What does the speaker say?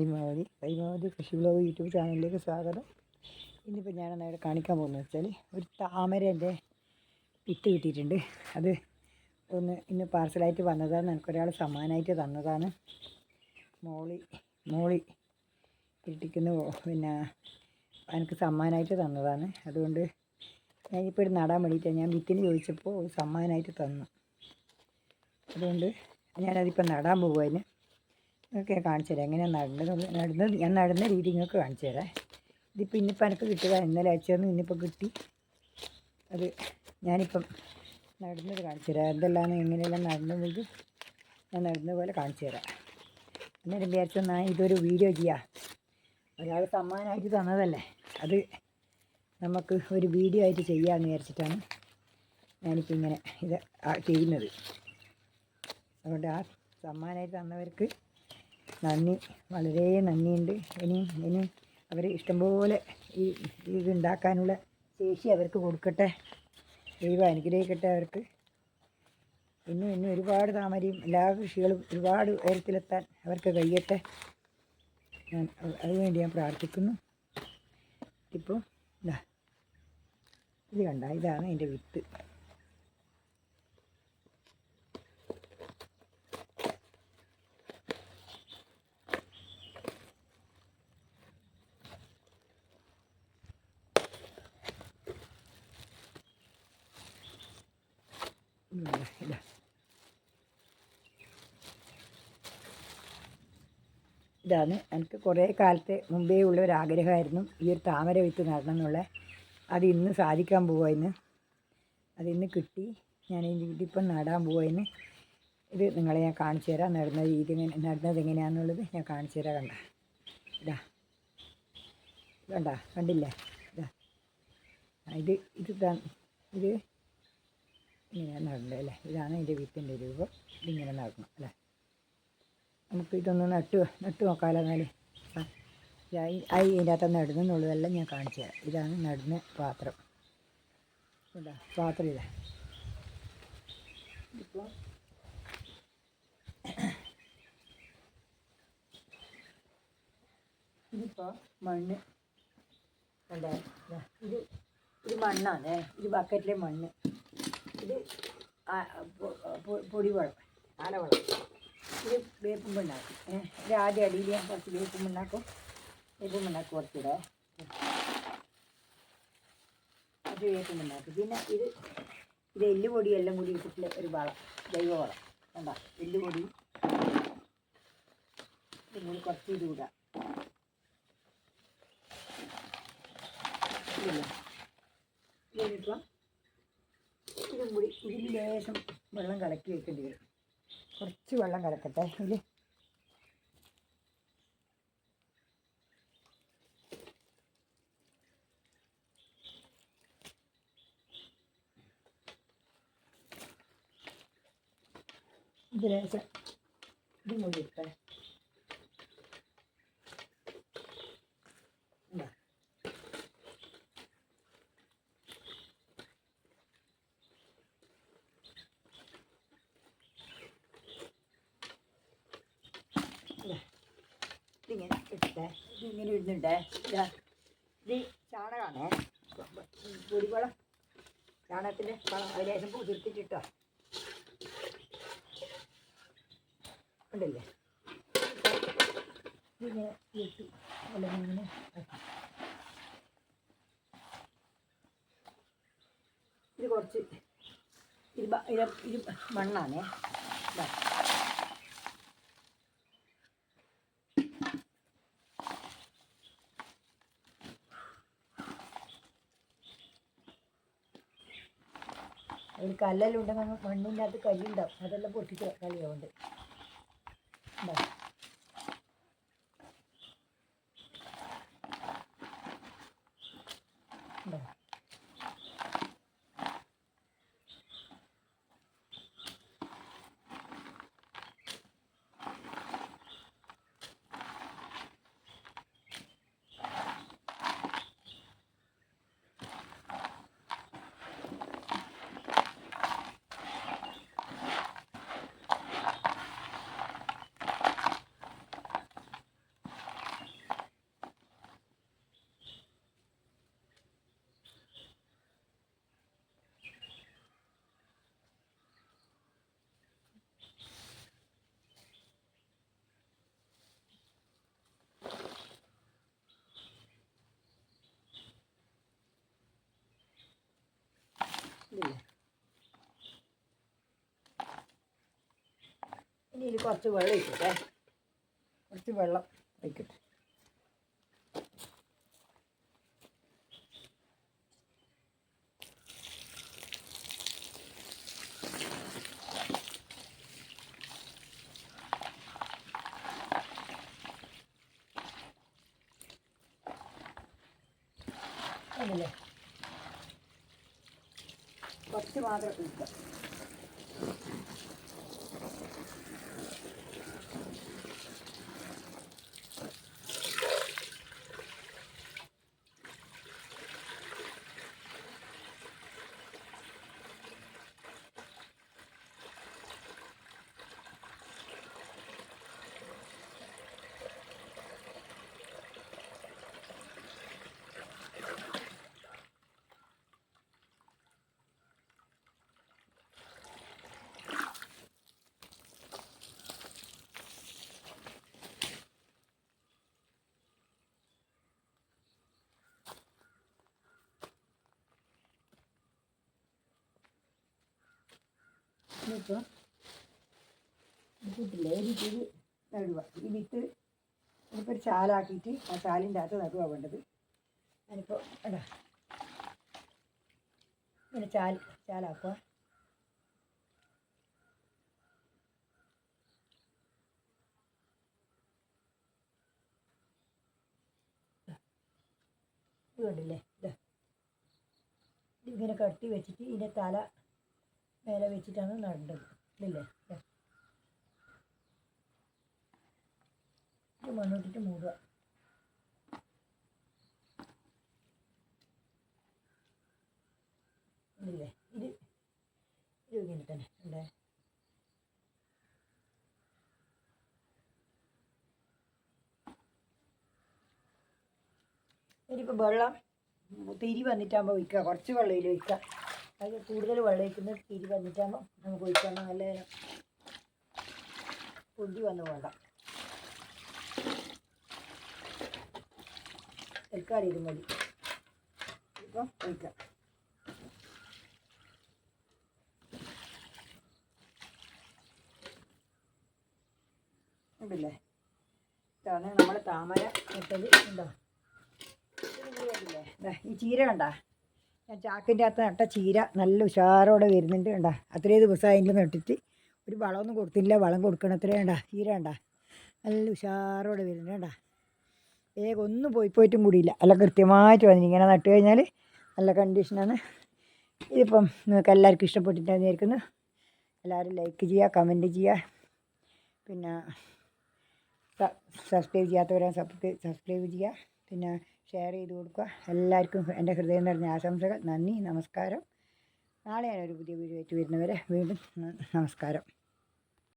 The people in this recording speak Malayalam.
ഹൈമാവതി ഹൈമാവതി കൃഷി ബ്ലോഗ് യൂട്യൂബ് ചാനലിലേക്ക് സ്വാഗതം. ഇന്നിപ്പോൾ ഞാൻ അന്നേരം കാണിക്കാൻ പോകുന്നത് വെച്ചാൽ ഒരു താമരേന്റെ വിത്ത് കിട്ടിയിട്ടുണ്ട്. അത് ഒന്ന് ഇന്ന് പാർസലായിട്ട് വന്നതാണ്. എനിക്കൊരാൾ സമ്മാനമായിട്ട് തന്നതാണ്. മോളി മോളി കിട്ടിക്കുന്ന പിന്നെ എനിക്ക് സമ്മാനമായിട്ട് തന്നതാണ്. അതുകൊണ്ട് ഞാനിപ്പോൾ ഇത് നടാൻ വേണ്ടിയിട്ടാണ് ഞാൻ വിത്തിന് ചോദിച്ചപ്പോൾ സമ്മാനമായിട്ട് തന്നു. അതുകൊണ്ട് ഞാനതിപ്പോൾ നടാൻ പോകുവായിരുന്നു ഞാൻ കാണിച്ചു തരാം. എങ്ങനെയാണ് നടന്നത്? നടുന്നത് ഞാൻ നടന്ന രീതി നിങ്ങൾക്ക് കാണിച്ചു തരാം. ഇതിപ്പോൾ ഇന്നിപ്പോൾ എനിക്ക് കിട്ടിയതാണ് ഇന്നലെ അയച്ചതെന്ന് ഇന്നിപ്പോൾ കിട്ടി. അത് ഞാനിപ്പം നടന്നത് കാണിച്ചു തരാം. എന്തെല്ലാം എങ്ങനെയെല്ലാം നടന്നത് ഞാൻ നടന്ന പോലെ കാണിച്ചു തരാം. അന്നേരം ഞാൻ ഇതൊരു വീഡിയോ ചെയ്യാം. ഒരാൾ സമ്മാനമായിട്ട് തന്നതല്ലേ. അത് നമുക്ക് ഒരു വീഡിയോ ആയിട്ട് ചെയ്യാമെന്ന് വിചാരിച്ചിട്ടാണ് ഞാനിപ്പോൾ ഇങ്ങനെ ഇത് ചെയ്യുന്നത്. അതുകൊണ്ട് ആ സമ്മാനമായിട്ട് തന്നവർക്ക് നന്ദി. വളരെ നന്ദിയുണ്ട്. ഇനി ഇനി അവർ ഇഷ്ടംപോലെ ഈ ഇത് ഉണ്ടാക്കാനുള്ള ശേഷി അവർക്ക് കൊടുക്കട്ടെ. ദൈവം അനുഗ്രഹിക്കട്ടെ അവർക്ക്. ഇന്നും ഇന്നും ഒരുപാട് താമരയും എല്ലാ കൃഷികളും ഒരുപാട് ഉയരത്തിലെത്താൻ അവർക്ക് കഴിയട്ടെ. ഞാൻ അത് അതിനുവേണ്ടി ഞാൻ പ്രാർത്ഥിക്കുന്നു. ഇപ്പോൾ ഇതാ ഇത് കണ്ട ഇതാണ് എന്റെ വിത്ത്. ഇതാ, ഇതാ ഇതാണ്. എനിക്ക് കുറേ കാലത്തെ മുമ്പേ ഉള്ള ഒരു ആഗ്രഹമായിരുന്നു ഈ ഒരു താമര വിത്ത് നടണം എന്നുള്ള. അത് ഇന്ന് സാധിക്കാൻ പോവായിന്ന് അതിന്ന് കിട്ടി. ഞാൻ ഇതിപ്പം നടാൻ പോവായിന്ന് ഇത് നിങ്ങളെ ഞാൻ കാണിച്ചു തരാം. നടുന്ന രീതി നടുന്നത് എങ്ങനെയാണെന്നുള്ളത് ഞാൻ കാണിച്ചു തരാം. കണ്ട? ഇതാ. കണ്ട? കണ്ടില്ലേ? ഇതാ ഇത് ഇത്. ഇത് ഇങ്ങനെ നടണ്ടേ അല്ലേ? ഇതാണ് എന്റെ വിത്തിന്റെ രൂപം. ഇതിങ്ങനെ നടണം അല്ലേ? നമുക്ക് ഇതൊന്ന് നട്ട് നട്ട് നോക്കാമല്ലോ എന്നാൽ ആയി ഇതിന്റെ അകത്ത് നടുന്നുള്ളതെല്ലാം ഞാൻ കാണിച്ചു തരാം. ഇതാണ് നടുന്ന പാത്രം. ഇതാ പാത്രം ഇതാ. ഇപ്പോൾ ഇതിപ്പോൾ മണ്ണ് കണ്ടോ? ദാ ഇത് ഇത് മണ്ണാണ്. ഇത് ബക്കറ്റിലെ മണ്ണ്. ഇത് പൊടിവളം ആലവളം ഇത് വേപ്പും പിണ്ണാക്കും ഇത് ആദ്യം അടിയിൽ ഞാൻ കുറച്ച് വേപ്പും പിണ്ണാക്കും വേപ്പും പിണ്ണാക്കും കുറച്ചിടെ അത് വേപ്പും പിണ്ണാക്കും പിന്നെ ഇത് ഇത് എല്ലുപൊടി എല്ലാം കൂടി ഇട്ടിട്ടുള്ള ഒരു വളം ജൈവവളം കണ്ട എല്ലുപൊടി ഇതും കുറച്ച് ഇത് കൂടാ ഇതില്ലേ ഇതിലിപ്പം ഇതും കൂടി ഇതിൽ ലേശം വെള്ളം കലക്കി വെക്കേണ്ടി വരും. കുറച്ച് വെള്ളം കലക്കട്ടെ ഇതിൽ ഇത് ലേശം ഇതും കൂടി ഇട്ടേ ഇതാ. ഇതാ. ഇതിങ്ങനെ ഇട്ടേ ഇതിങ്ങനെ ഇടുന്നുണ്ടേ ഇതാ ചാണകമാണേ പൊടിവളം ചാണകത്തിന്റെ വളം അതിലേശം കുതിർത്തിട്ടിട്ടോ. ഉണ്ടല്ലേ? ഇങ്ങനെ. ഇത് കുറച്ച് ഇത് ഇത് മണ്ണാണേ. ഒരു കല്ലെല്ലാം ഉണ്ടെങ്കിൽ മണ്ണിന്റെ അകത്ത് കല്ലുണ്ടാവും അതെല്ലാം പൊട്ടിച്ച് കളിയാവുണ്ട് ഇനി ഇതിൽ കുറച്ച് വെള്ളം ഒഴിക്കട്ടെ. കുറച്ച് വെള്ളം ഒഴിക്കട്ടെ. കുറച്ച് മാത്രം ഒഴിക്കാം. ഇതിപ്പോൾ ഇതിട്ടില്ലേ ഇതിട്ട് നടുക ഈ വിത്ത് ഒരു ചാലാക്കിയിട്ട് ആ ചാലിന്റെ അകത്ത് നടുക വേണ്ടത്. ഞാനിപ്പോൾ എടാ ഇങ്ങനെ ചാൽ ചാലാക്കുക ഇത് കണ്ടില്ലേ? ഇത്. ഇങ്ങനെ കട്ടി വെച്ചിട്ട് ഇതിന്റെ തല മേലെ വെച്ചിട്ടാണ് നടേണ്ടത് ഇല്ലേ. ഇത് മണ്ണോട്ടിട്ട് മൂടുക. ഇല്ലേ? ഇത് ഇത് തന്നെ. ഉണ്ടേ ഇനിയിപ്പോൾ വെള്ളം തിരി വന്നിട്ടാകുമ്പോൾ ഒഴിക്കുക കുറച്ച് വെള്ളം ഇതിൽ ഒഴിക്കുക അത് കൂടുതൽ വെള്ളം ഒഴിക്കുന്നത് തിരി വന്നിട്ടാകുമ്പോൾ നമുക്ക് ഒഴിക്കാൻ നല്ല പൊടി വന്ന് വേണ്ട തൽക്കാലം ഇത് മതി. ഇപ്പം ഒഴിക്കാം. ഉണ്ടല്ലേ? ഇതാണ് നമ്മുടെ താമര. ഇട്ടത് ഉണ്ടോ? ഈ ചീര കണ്ട? ഞാൻ ചാക്കിന്റെ അകത്ത് നട്ട ചീര നല്ല ഉഷാറോടെ വരുന്നുണ്ട് വേണ്ട അത്രയും ദിവസം അതിന്റെ നട്ടിട്ട് ഒരു വളമൊന്നും കൊടുത്തില്ല. വളം കൊടുക്കണം അത്രയും കണ്ട. ചീര വേണ്ട നല്ല ഉഷാറോടെ വരുന്നുണ്ട് വേണ്ട വേഗം ഒന്നും പോയി പോയിട്ടും കൂടിയില്ല. അല്ല കൃത്യമായിട്ട് വന്നു ഇങ്ങനെ നട്ട് കഴിഞ്ഞാൽ നല്ല കണ്ടീഷനാണ്. ഇതിപ്പം നിങ്ങൾക്ക് എല്ലാവർക്കും ഇഷ്ടപ്പെട്ടിട്ടാണ് എല്ലാവരും ലൈക്ക് ചെയ്യുക കമന്റ് ചെയ്യുക. പിന്നെ സബ്സ്ക്രൈബ് ചെയ്യാത്തവരെ സബ്സ്ക്രൈബ് ചെയ്യുക. പിന്നെ ഷെയർ ചെയ്ത് കൊടുക്കുക. എല്ലാവർക്കും എന്റെ ഹൃദയം നിറഞ്ഞ ആശംസകൾ. നന്ദി നമസ്കാരം. നാളെ ഞാനൊരു പുതിയ വീഡിയോ ആയിട്ട് വരുന്നവരെ വീണ്ടും നമസ്കാരം.